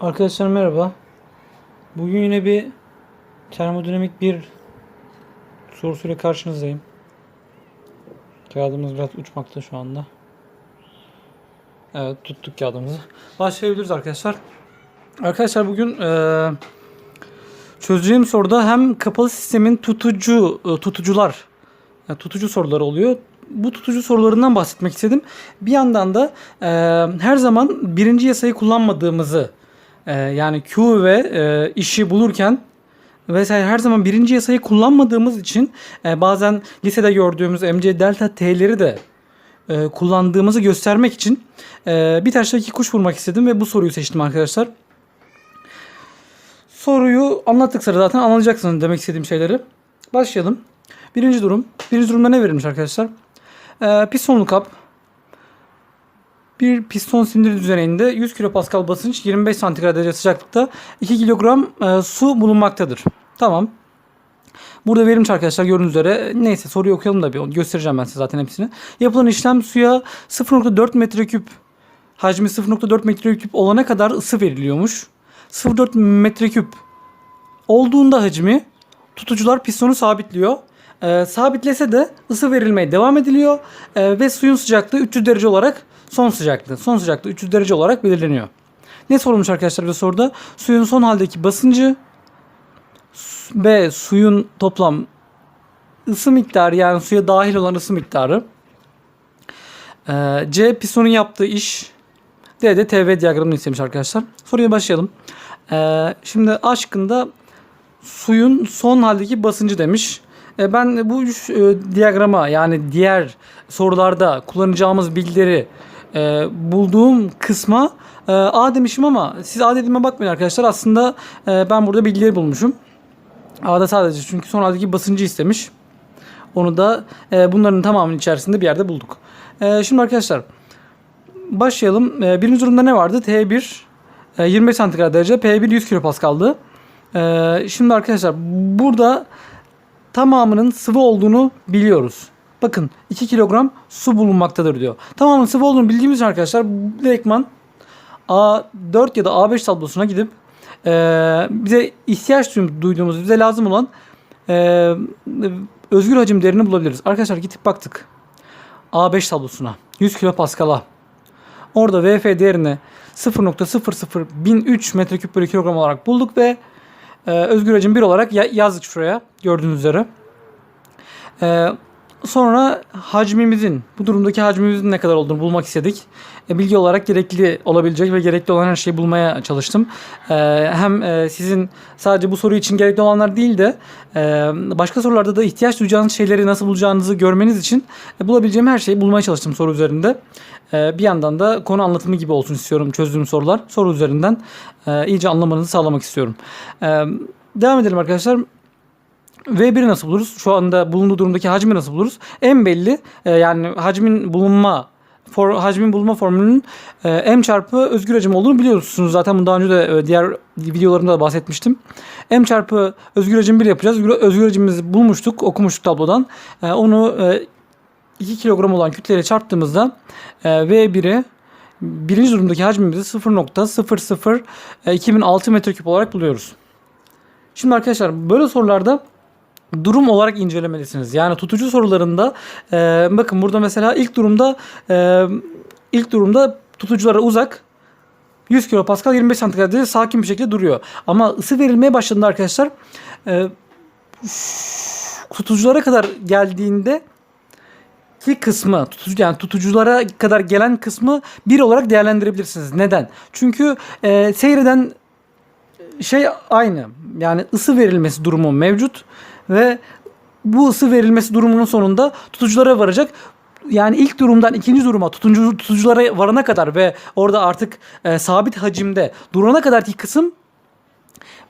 Arkadaşlar merhaba. Bugün yine bir termodinamik bir sorusuyla karşınızdayım. Kağıdımız biraz uçmakta şu anda. Evet tuttuk kağıdımızı. Başlayabiliriz arkadaşlar. Arkadaşlar bugün eee çözeceğim soruda hem kapalı sistemin tutucu e, tutucular yani tutucu soruları oluyor. Bu tutucu sorularından bahsetmek istedim. Bir yandan da e, her zaman birinci yasayı kullanmadığımızı e, yani Q ve e, işi bulurken vesaire her zaman birinci yasayı kullanmadığımız için e, bazen lisede gördüğümüz MC delta T'leri de e, kullandığımızı göstermek için e, bir taşla iki kuş vurmak istedim ve bu soruyu seçtim arkadaşlar. Soruyu anlattık sıra zaten anlayacaksınız demek istediğim şeyleri. Başlayalım. Birinci durum. Birinci durumda ne verilmiş arkadaşlar? Ee, pistonlu kap. Bir piston silindir düzeninde 100 kilopascal basınç 25 santigrat derece sıcaklıkta 2 kilogram e, su bulunmaktadır. Tamam. Burada verilmiş arkadaşlar gördüğünüz üzere. Neyse soruyu okuyalım da bir göstereceğim ben size zaten hepsini. Yapılan işlem suya 0.4 metreküp hacmi 0.4 metreküp olana kadar ısı veriliyormuş. 0.4 metreküp olduğunda hacmi tutucular pistonu sabitliyor. Ee, sabitlese de ısı verilmeye devam ediliyor Ee, ve suyun sıcaklığı 300 derece olarak son sıcaklığı son sıcaklığı 300 derece olarak belirleniyor. Ne sorulmuş arkadaşlar bu soruda? Suyun son haldeki basıncı ve suyun toplam ısı miktarı yani suya dahil olan ısı miktarı. Ee, C pistonun yaptığı iş. D de TV diyagramını istemiş arkadaşlar. Soruya başlayalım. Ee, şimdi A şıkkında suyun son haldeki basıncı demiş. E, ben bu üç e, diyagrama yani diğer sorularda kullanacağımız bilgileri e, bulduğum kısma e, A demişim ama siz A dediğime bakmayın arkadaşlar. Aslında e, ben burada bilgileri bulmuşum. A'da sadece çünkü son haldeki basıncı istemiş. Onu da e, bunların tamamının içerisinde bir yerde bulduk. E, şimdi arkadaşlar başlayalım. E, birinci durumda ne vardı? T1 e, 25 santigrat derece, P1 100 kilopascal'dı. E, şimdi arkadaşlar burada tamamının sıvı olduğunu biliyoruz. Bakın 2 kilogram su bulunmaktadır diyor. Tamamının sıvı olduğunu bildiğimiz arkadaşlar direktman A4 ya da A5 tablosuna gidip e, bize ihtiyaç duyduğumuz, bize lazım olan e, özgür hacim değerini bulabiliriz. Arkadaşlar gidip baktık. A5 tablosuna 100 kilopaskal'a. Orada VF değerini 0.00003 metreküp bölü kilogram olarak bulduk ve e, özgür hacim 1 olarak ya- yazdık şuraya gördüğünüz üzere. E, sonra hacmimizin, bu durumdaki hacmimizin ne kadar olduğunu bulmak istedik. E, bilgi olarak gerekli olabilecek ve gerekli olan her şeyi bulmaya çalıştım. E, hem e, sizin sadece bu soru için gerekli olanlar değil de başka sorularda da ihtiyaç duyacağınız şeyleri nasıl bulacağınızı görmeniz için bulabileceğim her şeyi bulmaya çalıştım soru üzerinde. Bir yandan da konu anlatımı gibi olsun istiyorum çözdüğüm sorular. Soru üzerinden iyice anlamanızı sağlamak istiyorum. Devam edelim arkadaşlar. V1'i nasıl buluruz? Şu anda bulunduğu durumdaki hacmi nasıl buluruz? En belli e, yani hacmin bulunma for, hacmin bulma formülünün e, m çarpı özgür hacim olduğunu biliyorsunuz. Zaten bunu daha önce de e, diğer videolarımda da bahsetmiştim. m çarpı özgür hacim 1 yapacağız. Özgür, özgür hacimimizi bulmuştuk, okumuştuk tablodan. E, onu e, 2 kilogram olan kütleyle çarptığımızda e, V1'i birinci durumdaki hacmimizi 0.00 e, 2006 metreküp olarak buluyoruz. Şimdi arkadaşlar böyle sorularda durum olarak incelemelisiniz. Yani tutucu sorularında e, bakın burada mesela ilk durumda e, ilk durumda tutuculara uzak 100 kilopascal 25 santigrat derece sakin bir şekilde duruyor. Ama ısı verilmeye başladığında arkadaşlar e, tutuculara kadar geldiğinde ki kısmı tutucu yani tutuculara kadar gelen kısmı bir olarak değerlendirebilirsiniz. Neden? Çünkü e, seyreden şey aynı. Yani ısı verilmesi durumu mevcut ve bu ısı verilmesi durumunun sonunda tutuculara varacak. Yani ilk durumdan ikinci duruma tutucu, tutuculara varana kadar ve orada artık e, sabit hacimde durana kadarki kısım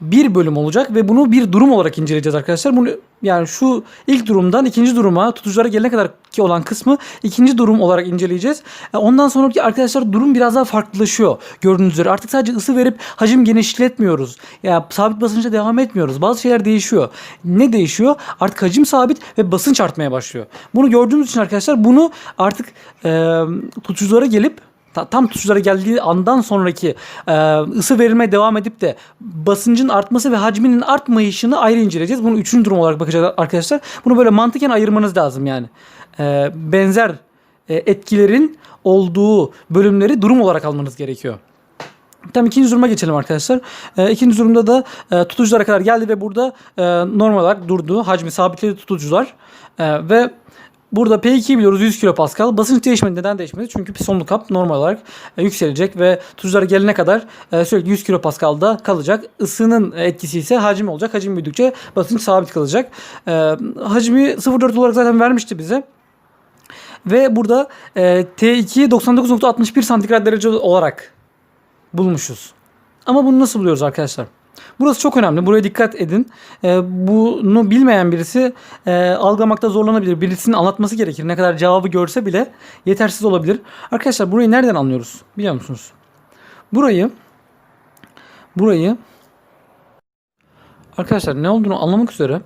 bir bölüm olacak ve bunu bir durum olarak inceleyeceğiz arkadaşlar. Bunu yani şu ilk durumdan ikinci duruma tutuculara gelene kadar ki olan kısmı ikinci durum olarak inceleyeceğiz. E, Ondan sonraki arkadaşlar durum biraz daha farklılaşıyor. Gördüğünüz üzere artık sadece ısı verip hacim genişletmiyoruz. Ya yani sabit basınca devam etmiyoruz. Bazı şeyler değişiyor. Ne değişiyor? Artık hacim sabit ve basınç artmaya başlıyor. Bunu gördüğümüz için arkadaşlar bunu artık e, tutuculara gelip ta- tam tutuculara geldiği andan sonraki e, ısı verilmeye devam edip de basıncın artması ve hacminin artmayışını ayrı inceleyeceğiz. Bunu üçüncü durum olarak bakacağız arkadaşlar. Bunu böyle mantıken ayırmanız lazım yani. E, benzer e, etkilerin olduğu bölümleri durum olarak almanız gerekiyor. Tamam ikinci duruma geçelim arkadaşlar. E, ikinci durumda da e, tutuculara kadar geldi ve burada e, normal olarak durdu. Hacmi sabitledi tutucular. E, ve burada P2'yi biliyoruz 100 kilopascal. Basınç değişmedi. Neden değişmedi? Çünkü pistonlu kap normal olarak e, yükselecek ve tutuculara gelene kadar e, sürekli 100 kilopascal'da kalacak. Isının etkisi ise hacim olacak. Hacim büyüdükçe basınç sabit kalacak. E, hacmi 0.4 olarak zaten vermişti bize. Ve burada e, T2 99.61 santigrat derece olarak bulmuşuz. Ama bunu nasıl buluyoruz arkadaşlar? Burası çok önemli. Buraya dikkat edin. Ee, bunu bilmeyen birisi e, algılamakta zorlanabilir. Birisinin anlatması gerekir. Ne kadar cevabı görse bile yetersiz olabilir. Arkadaşlar burayı nereden anlıyoruz? Biliyor musunuz? Burayı burayı arkadaşlar ne olduğunu anlamak üzere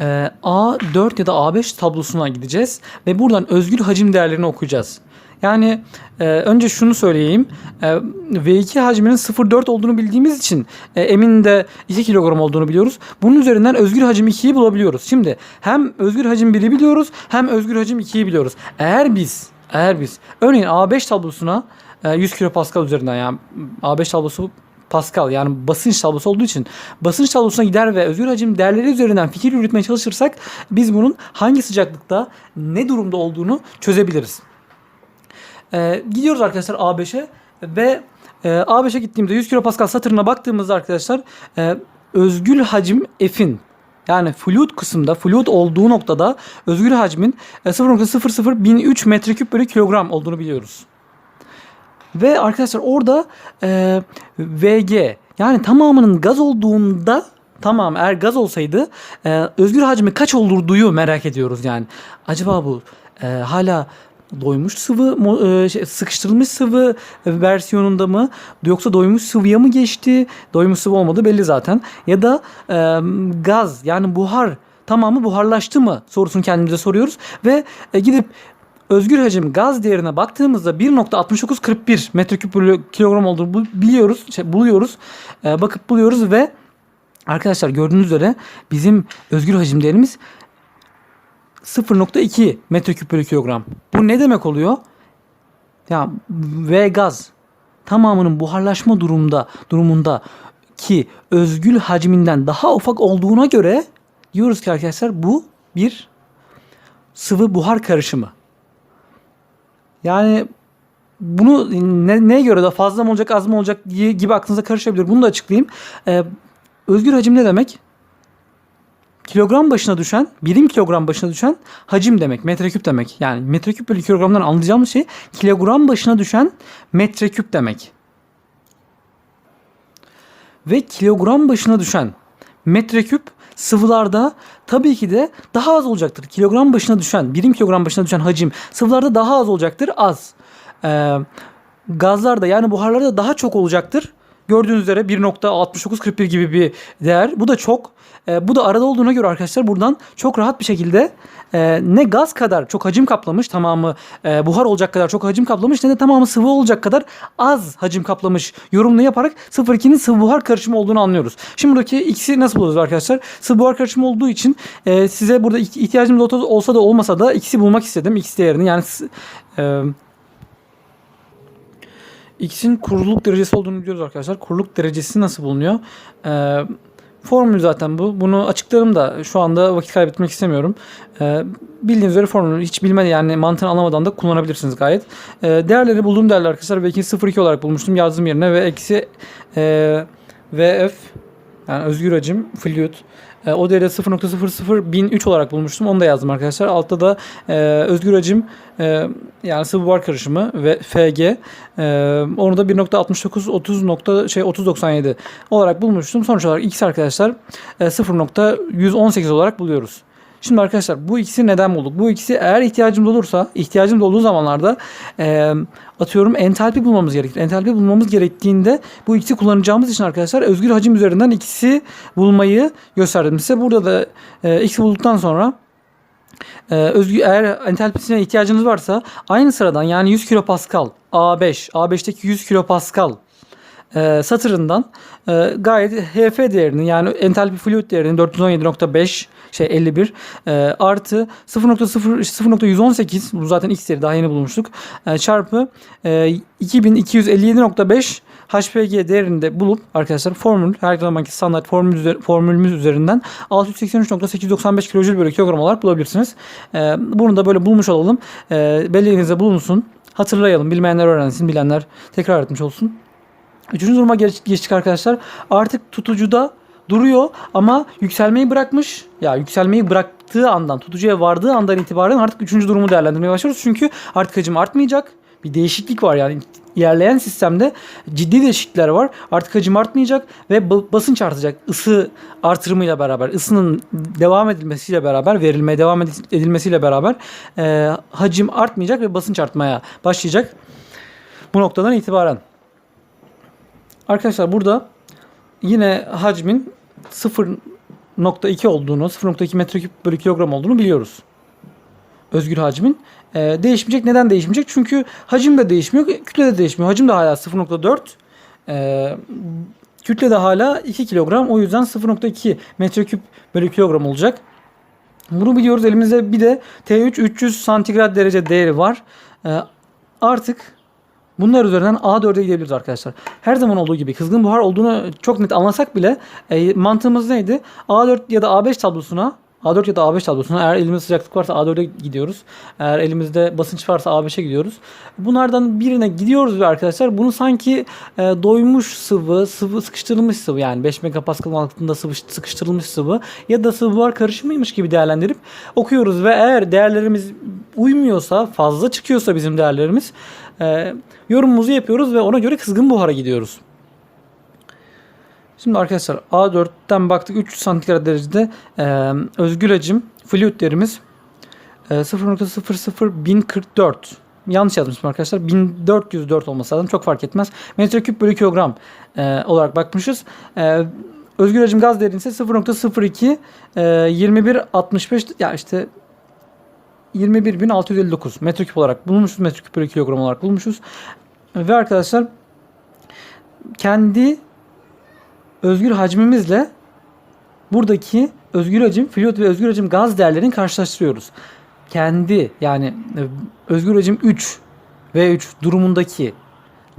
e, A4 ya da A5 tablosuna gideceğiz ve buradan özgür hacim değerlerini okuyacağız. Yani e, önce şunu söyleyeyim. E, V2 hacminin 0.4 olduğunu bildiğimiz için e, Emin de 2 kilogram olduğunu biliyoruz. Bunun üzerinden özgür hacim 2'yi bulabiliyoruz. Şimdi hem özgür hacim 1'i biliyoruz hem özgür hacim 2'yi biliyoruz. Eğer biz eğer biz örneğin A5 tablosuna e, 100 kilopascal üzerinden yani A5 tablosu Pascal yani basınç tablosu olduğu için basınç tablosuna gider ve özgür hacim değerleri üzerinden fikir yürütmeye çalışırsak biz bunun hangi sıcaklıkta ne durumda olduğunu çözebiliriz. Ee, gidiyoruz arkadaşlar A5'e ve e, A5'e gittiğimde 100 kilopascal satırına baktığımızda arkadaşlar e, özgül hacim F'in yani fluid kısımda fluid olduğu noktada özgül hacmin e, 0.001003 metreküp bölü kilogram olduğunu biliyoruz. Ve arkadaşlar orada e, VG yani tamamının gaz olduğunda tamam eğer gaz olsaydı e, özgür hacmi kaç olurduyu merak ediyoruz yani. Acaba bu e, hala doymuş sıvı e, şey, sıkıştırılmış sıvı versiyonunda mı yoksa doymuş sıvıya mı geçti? Doymuş sıvı olmadı belli zaten. Ya da gaz yani buhar tamamı buharlaştı mı sorusunu kendimize soruyoruz ve e, gidip özgür hacim gaz değerine baktığımızda 1.6941 metreküp kilogram olduğunu biliyoruz, şey, buluyoruz. E, bakıp buluyoruz ve arkadaşlar gördüğünüz üzere bizim özgür hacim değerimiz 0.2 metreküp bölü kilogram. Bu ne demek oluyor? Ya ve gaz tamamının buharlaşma durumda durumunda ki özgül hacminden daha ufak olduğuna göre diyoruz ki arkadaşlar bu bir sıvı buhar karışımı. Yani bunu ne, neye göre de fazla mı olacak az mı olacak gibi aklınıza karışabilir. Bunu da açıklayayım. Ee, özgür hacim ne demek? Kilogram başına düşen, birim kilogram başına düşen hacim demek, metreküp demek. Yani metreküp bölü kilogramdan anlayacağımız şey kilogram başına düşen metreküp demek. Ve kilogram başına düşen metreküp sıvılarda tabii ki de daha az olacaktır. Kilogram başına düşen, birim kilogram başına düşen hacim sıvılarda daha az olacaktır, az. Ee, gazlarda yani buharlarda daha çok olacaktır. Gördüğünüz üzere 1.6941 gibi bir değer. Bu da çok. Ee, bu da arada olduğuna göre arkadaşlar buradan çok rahat bir şekilde e, ne gaz kadar çok hacim kaplamış tamamı e, buhar olacak kadar çok hacim kaplamış ne de tamamı sıvı olacak kadar az hacim kaplamış yorumunu yaparak 0.2'nin sıvı buhar karışımı olduğunu anlıyoruz. Şimdi buradaki x'i nasıl buluyoruz arkadaşlar? Sıvı buhar karışımı olduğu için e, size burada iht- ihtiyacımız olsa- da olmasa da x'i bulmak istedim. x değerini yani e, X'in kuruluk derecesi olduğunu biliyoruz arkadaşlar. Kuruluk derecesi nasıl bulunuyor? Ee, formül zaten bu. Bunu açıklarım da şu anda vakit kaybetmek istemiyorum. Ee, bildiğiniz üzere formülü hiç bilmedi yani mantığını anlamadan da kullanabilirsiniz gayet. Ee, değerleri bulduğum değerler arkadaşlar V2 0.2 olarak bulmuştum yazdım yerine ve eksi e, VF yani özgür hacim fluid e, o değeri 0.00003 olarak bulmuştum. Onu da yazdım arkadaşlar. Altta da e, özgür hacim e, yani sıvı buhar karışımı ve FG e, onu da 1.69 30 nokta şey 3097 olarak bulmuştum. Sonuç olarak X arkadaşlar e, 0.118 olarak buluyoruz. Şimdi arkadaşlar bu ikisi neden bulduk? Bu ikisi eğer ihtiyacımız olursa, ihtiyacımız olduğu zamanlarda e, atıyorum entalpi bulmamız gerekir. Entalpi bulmamız gerektiğinde bu ikisi kullanacağımız için arkadaşlar özgür hacim üzerinden ikisi bulmayı gösterdim size. Burada da e, x'i bulduktan sonra Ee, özgü, eğer entalpisine ihtiyacınız varsa aynı sıradan yani 100 kilopascal A5, A5'teki 100 kilopascal e, satırından e, gayet HF değerini yani entalpi fluid değerini 417.5 şey 51 e, artı 0.0 0.118 bu zaten X değeri daha yeni bulmuştuk e, çarpı e, 2257.5 HPG değerinde bulup arkadaşlar formül her zamanki standart formül formülümüz üzerinden 683.895 kilojül bölü kilogram olarak bulabilirsiniz. E, bunu da böyle bulmuş olalım. E, belleğinizde bulunsun. Hatırlayalım. Bilmeyenler öğrensin. Bilenler tekrar etmiş olsun. Üçüncü duruma geç- geçtik arkadaşlar. Artık tutucuda duruyor ama yükselmeyi bırakmış. Ya yükselmeyi bıraktığı andan, tutucuya vardığı andan itibaren artık üçüncü durumu değerlendirmeye başlıyoruz. Çünkü artık hacim artmayacak. Bir değişiklik var yani ilerleyen sistemde ciddi değişiklikler var. Artık hacim artmayacak ve ba- basınç artacak. Isı artırımıyla beraber, ısının devam edilmesiyle beraber, verilmeye devam edil- edilmesiyle beraber e, hacim artmayacak ve basınç artmaya başlayacak. Bu noktadan itibaren. Arkadaşlar burada yine hacmin 0.2 olduğunu, 0.2 metreküp bölü kilogram olduğunu biliyoruz. Özgür hacmin. Ee, değişmeyecek. Neden değişmeyecek? Çünkü hacim de değişmiyor, kütle de değişmiyor. Hacim de hala 0.4. Ee, kütle de hala 2 kilogram. O yüzden 0.2 metreküp bölü kilogram olacak. Bunu biliyoruz. Elimizde bir de T3 300 santigrat derece değeri var. Ee, artık Bunlar üzerinden A4'e gidebiliriz arkadaşlar. Her zaman olduğu gibi kızgın buhar olduğunu çok net anlasak bile e, mantığımız neydi? A4 ya da A5 tablosuna A4 ya da A5 tablosuna eğer elimizde sıcaklık varsa A4'e gidiyoruz. Eğer elimizde basınç varsa A5'e gidiyoruz. Bunlardan birine gidiyoruz ve arkadaşlar bunu sanki e, doymuş sıvı, sıvı sıkıştırılmış sıvı yani 5 megapascal altında sıvı sıkıştırılmış sıvı ya da sıvı buhar karışımıymış gibi değerlendirip okuyoruz ve eğer değerlerimiz uymuyorsa, fazla çıkıyorsa bizim değerlerimiz e, yorumumuzu yapıyoruz ve ona göre kızgın buhara gidiyoruz. Şimdi arkadaşlar A4'ten baktık 300 santigrat derecede e, özgür hacim fluidlerimiz e, 0.00144 yanlış yazmışım arkadaşlar 1404 olması lazım çok fark etmez metreküp bölü kilogram e, olarak bakmışız. E, özgür hacim gaz değeri ise 0.02 e, 2165 ya işte 21.659 metreküp olarak bulmuşuz. Metreküp bölü kilogram olarak bulmuşuz. Ve arkadaşlar kendi özgür hacmimizle buradaki özgür hacim, fluid ve özgür hacim gaz değerlerini karşılaştırıyoruz. Kendi yani e, özgür hacim 3 ve 3 durumundaki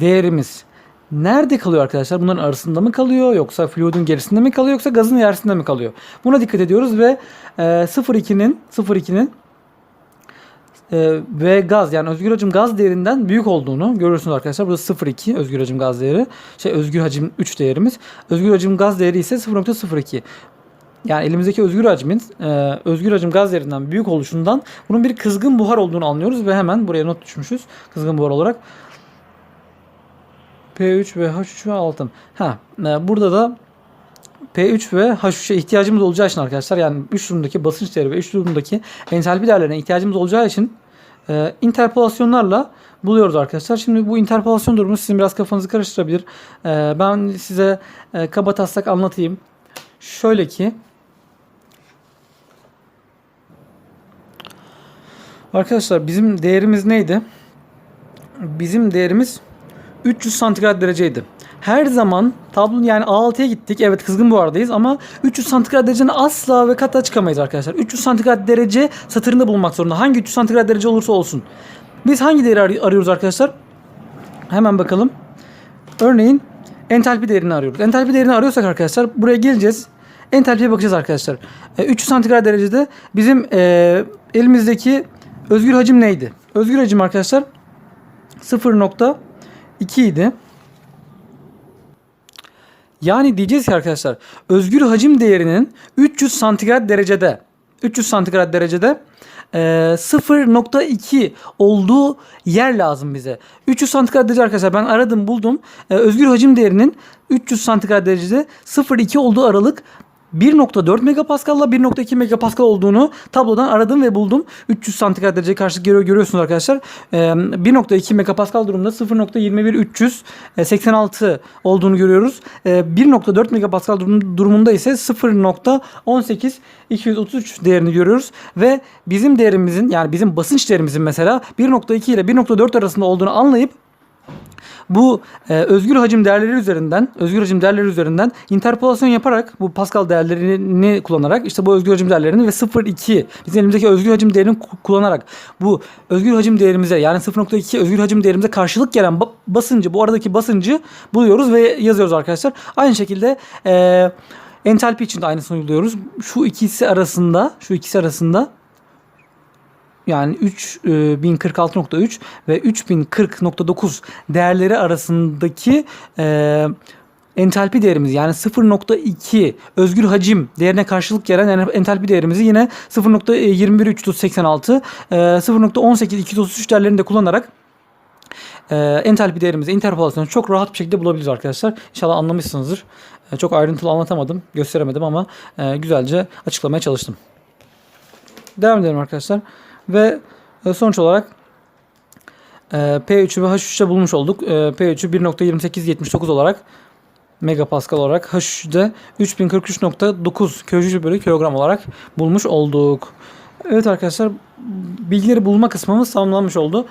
değerimiz nerede kalıyor arkadaşlar? Bunların arasında mı kalıyor yoksa fluidin gerisinde mi kalıyor yoksa gazın ilerisinde mi kalıyor? Buna dikkat ediyoruz ve e, 0.2'nin 0.2'nin e, ve gaz yani özgür hacim gaz değerinden büyük olduğunu görüyorsunuz arkadaşlar. Burada 0.2 özgür hacim gaz değeri. Şey özgür hacim 3 değerimiz. Özgür hacim gaz değeri ise 0.02. Yani elimizdeki özgür hacmin e, özgür hacim gaz değerinden büyük oluşundan bunun bir kızgın buhar olduğunu anlıyoruz ve hemen buraya not düşmüşüz kızgın buhar olarak. P3 ve H3 ve altın. Ha, e, burada da P3 ve H3'e ihtiyacımız olacağı için arkadaşlar yani 3 durumdaki basınç değeri ve 3 durumdaki entalpi değerlerine ihtiyacımız olacağı için e, interpolasyonlarla buluyoruz arkadaşlar. Şimdi bu interpolasyon durumu sizin biraz kafanızı karıştırabilir. E, ben size e, kaba taslak anlatayım. Şöyle ki Arkadaşlar bizim değerimiz neydi? Bizim değerimiz 300 santigrat dereceydi. Her zaman tablonun yani A6'ya gittik. Evet kızgın buhardayız ama 300 santigrat derecenin asla ve kata çıkamayız arkadaşlar. 300 santigrat derece satırında bulunmak zorunda. Hangi 300 santigrat derece olursa olsun. Biz hangi değeri ar- arıyoruz arkadaşlar? Hemen bakalım. Örneğin entalpi değerini arıyoruz. Entalpi değerini arıyorsak arkadaşlar buraya geleceğiz. Entalpiye bakacağız arkadaşlar. E, 300 santigrat derecede bizim e, elimizdeki özgür hacim neydi? Özgür hacim arkadaşlar 0.2 idi. Yani diyeceğiz ki arkadaşlar özgür hacim değerinin 300 santigrat derecede 300 santigrat derecede e, 0.2 olduğu yer lazım bize. 300 santigrat derece arkadaşlar ben aradım buldum. Özgür hacim değerinin 300 santigrat derecede 0.2 olduğu aralık 1.4 megapascal ile 1.2 megapascal olduğunu tablodan aradım ve buldum. 300 santigrat derece karşılık görüyor, görüyorsunuz arkadaşlar. Ee, 1.2 megapascal durumunda 0.21386 olduğunu görüyoruz. Ee, 1.4 megapascal durum- durumunda ise 0.18 233 değerini görüyoruz ve bizim değerimizin yani bizim basınç değerimizin mesela 1.2 ile 1.4 arasında olduğunu anlayıp bu e, özgür hacim değerleri üzerinden, özgür hacim değerleri üzerinden interpolasyon yaparak bu Pascal değerlerini kullanarak işte bu özgür hacim değerlerini ve 0.2 bizim elimizdeki özgür hacim değerini ku- kullanarak bu özgür hacim değerimize yani 0.2 özgür hacim değerimize karşılık gelen ba- basıncı, bu aradaki basıncı buluyoruz ve yazıyoruz arkadaşlar. Aynı şekilde e, entalpi için de aynısını uyguluyoruz. Şu ikisi arasında, şu ikisi arasında yani 3046.3 ve 3040.9 değerleri arasındaki e, entalpi değerimiz yani 0.2 özgür hacim değerine karşılık gelen entalpi değerimizi yine 0.21386 e, 0.18233 değerlerini de kullanarak e, entalpi değerimizi interpolasyonu çok rahat bir şekilde bulabiliriz arkadaşlar. İnşallah anlamışsınızdır. E, çok ayrıntılı anlatamadım, gösteremedim ama e, güzelce açıklamaya çalıştım. Devam edelim arkadaşlar. Ve e, sonuç olarak e, P3'ü ve H3'ü bulmuş olduk. E, P3'ü 1.2879 olarak megapascal olarak H3'de 3043.9 kJ bölü kilogram olarak bulmuş olduk. Evet arkadaşlar bilgileri bulma kısmımız tamamlanmış oldu.